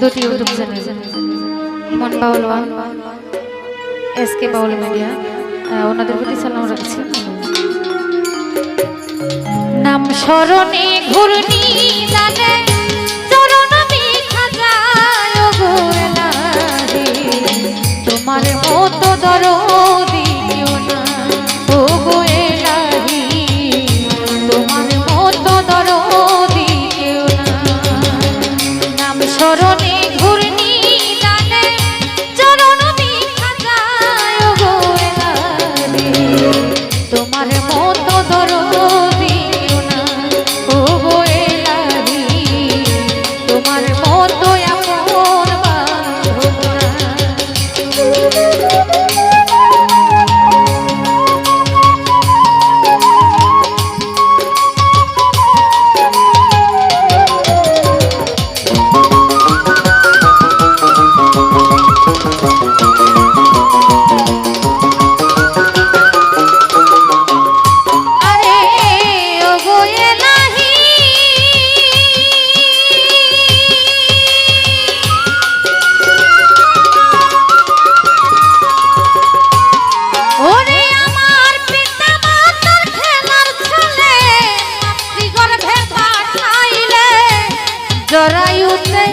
দুটি YouTube channel. মন বাউল S K বাউল media ওনাদের প্রতি সালাম রাখছি। নাম স্মরণে ঘুরনি জানে তোমার মতো দরো জরায়ুতে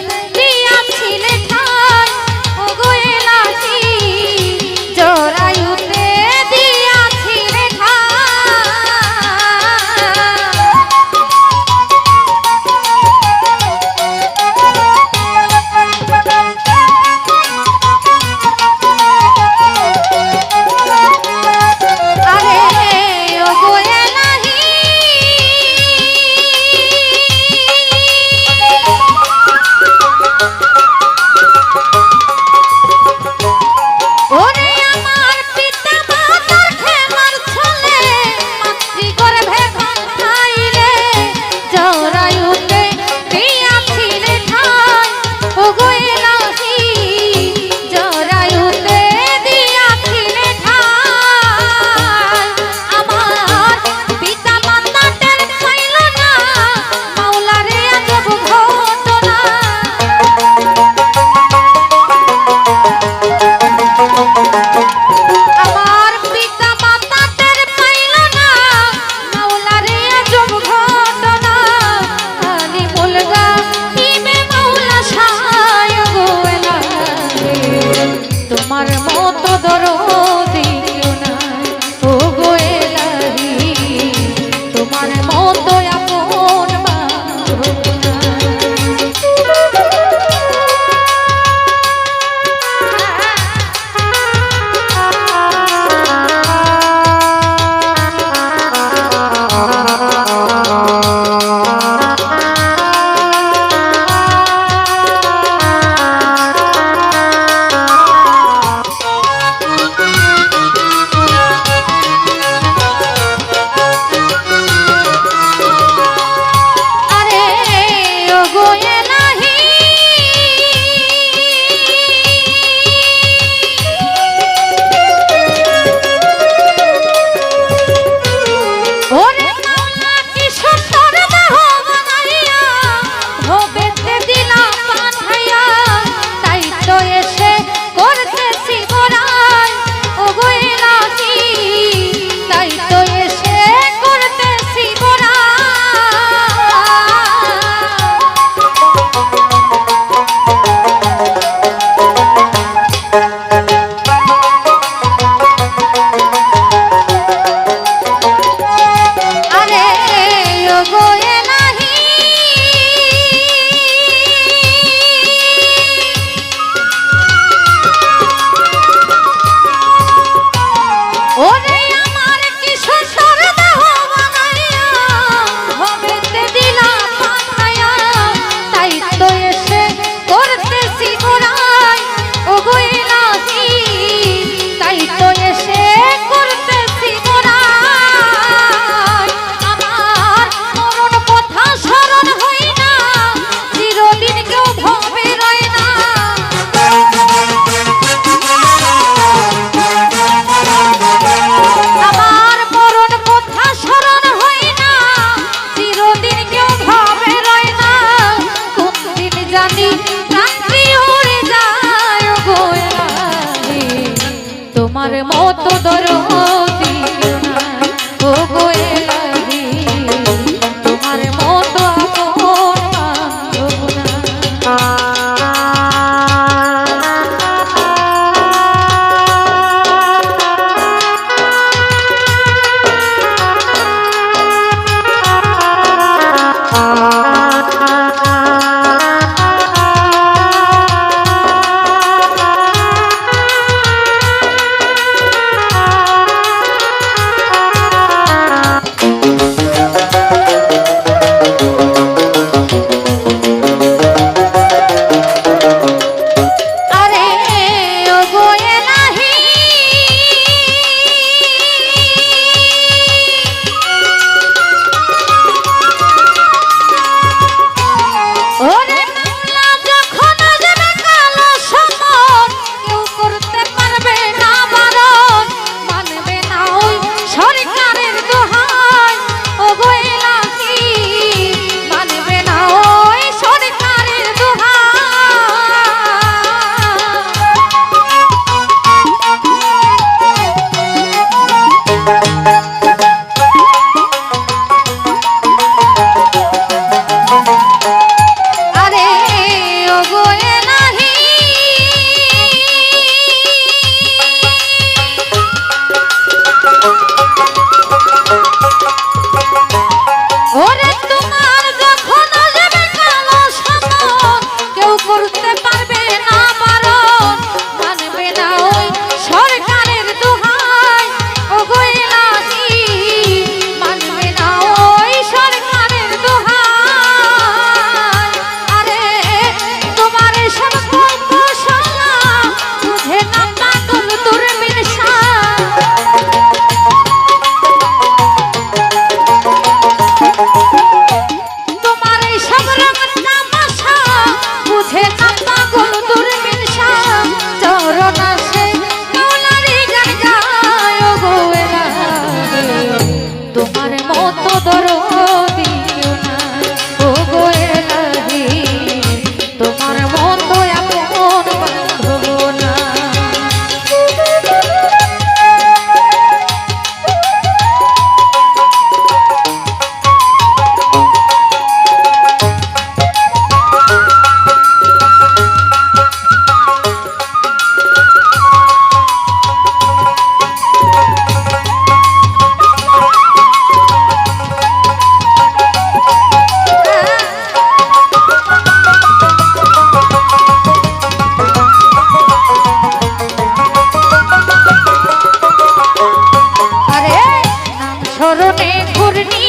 और চরণে ঘূর্ণি